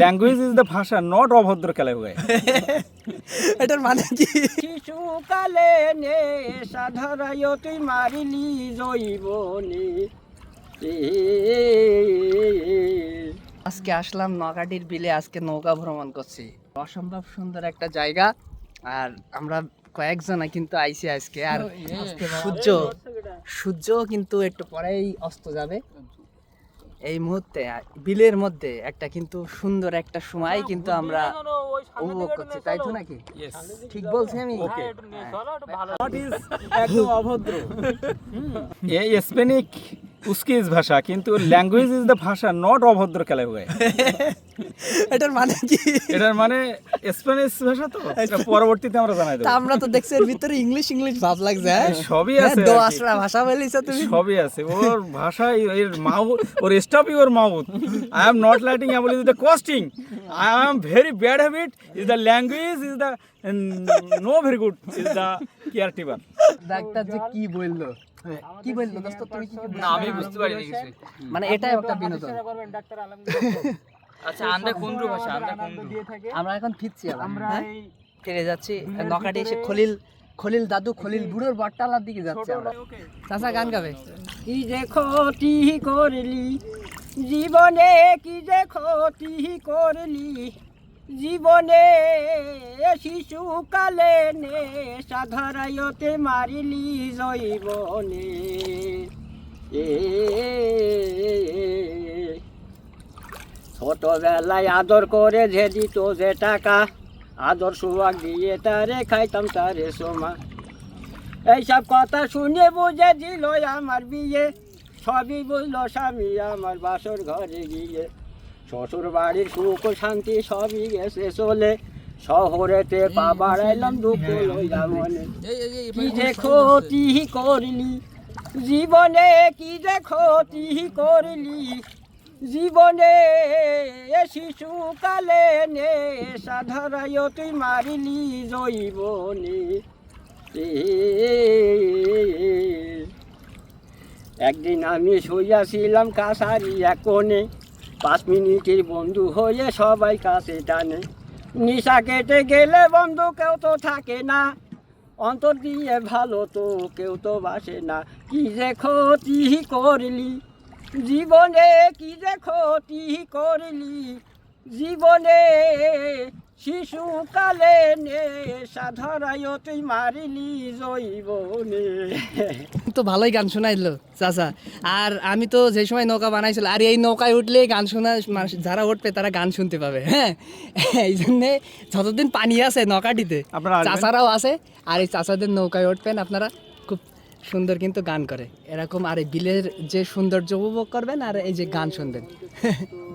Language is the ভাষা not অভদ্র খেলা হয়ে। এটার মানে কি? শিশুকালে নে সাধরায় তুই মারিলি জৈবনে। আজকে আসলাম নৌকাটির বিলে আজকে নৌকা ভ্রমণ করছি। অসম্ভব সুন্দর একটা জায়গা আর আমরা কয়েকজনা কিন্তু আইছি আজকে। আর সূর্য সূর্য কিন্তু একটু পরেই অস্ত যাবে। এই মুহূর্তে বিলের মধ্যে একটা কিন্তু সুন্দর একটা সময় কিন্তু আমরা উপভোগ করছি তাই তো নাকি? ঠিক বলছি আমি? হ্যাঁ। একদম অভদ্র? এই স্পেনিক উস্কিজ ভাষা কিন্তু ল্যাঙ্গুয়েজ ইজ দ্য ভাষা নট অভদ্র খেলা হয়ে। এটার মানে কি? এটার মানে স্প্যানিশ ভাষা তো এটা পরবর্তীতে আমরা জানাই দেবো। আমরা তো দেখছি এর ভিতরে ইংলিশ ইংলিশ ভাব লাগছে হ্যাঁ? সবই হ্যাঁ, আছে। ভাষা বলিস তুমি। সবই আছে। ওর ভাষায় এর mouth or stop your mouth I am not lighting I বলি the costing I am very bad habit is the language is the no very good is the care টিভার ডাক্তার যে কি বলল? কি বলল? দোস্ত তুমি কি না আমি বুঝতে পারিনি কিছু। মানে এটা একটা বিনোদন। আচ্ছা আন্দা কুন্ডু ভাষা আন্দা কুন্ডু আমরা এখন ফিরছি আমরা ফিরে যাচ্ছি। নকাটি এসে খলিল খলিল দাদু খলিল বুড়োর বটতলার দিকে যাচ্ছে আমরা চাচা গান গাবে। কি যে ক্ষতি করলি জীবনে কি যে ক্ষতি করলি জীবনে শিশুকালে নে সাধারায়তে মারিলি জৈবনে। ছোটবেলায় আদর করে যে দিত যে টাকা, আদর সুয়াগ দিয়ে তারে খাইতাম তারে সোমা। এইসব কথা শুনে বুঝে দিল আমার বিয়ে, সবই বুঝলো স্বামী আমার বাসর ঘরে গিয়ে। শ্বশুর বাড়ির সুখ শান্তি সবই গেছে চলে। শহরেতে পা বাড়াইলাম দুঃখ লইয়া মনে কি যে ক্ষতি করলি? জীবনে কি যে ক্ষতি করলি? জীবনে শিশুকালে নে সাধারায় তুই মারিলি জৈবনে। একদিন আমি শুইয়াছিলাম কাছারি কোণে পাঁচ মিনিটের বন্ধু হয়ে সবাই কাছে টানে। নিশা কেটে গেলে বন্ধু কেউ তো থাকে না। অন্তর দিয়ে ভালো তো কেউ তো বাসে না। কি যে ক্ষতি করলি? জীবনে কি যে ক্ষতি করলি? জীবনে শিশুকালে নে সাধরায় তুই মারিলি জৈবনে। তো ভালোই গান শোনাইলো চাচা। আর আমি তো যে সময় নৌকা বানাইছিল আর এই নৌকায় উঠলে গান শোনা মানুষ যারা উঠবে তারা গান শুনতে পাবে হ্যাঁ? এই জন্যে যতদিন পানি আছে নৌকাটিতে। চাচারাও আছে আর এই চাচাদের নৌকায় উঠবেন আপনারা। খুব সুন্দর কিন্তু গান করে। এরকম আর এই বিলের যে সৌন্দর্য উপভোগ করবেন আর এই যে গান শুনবেন।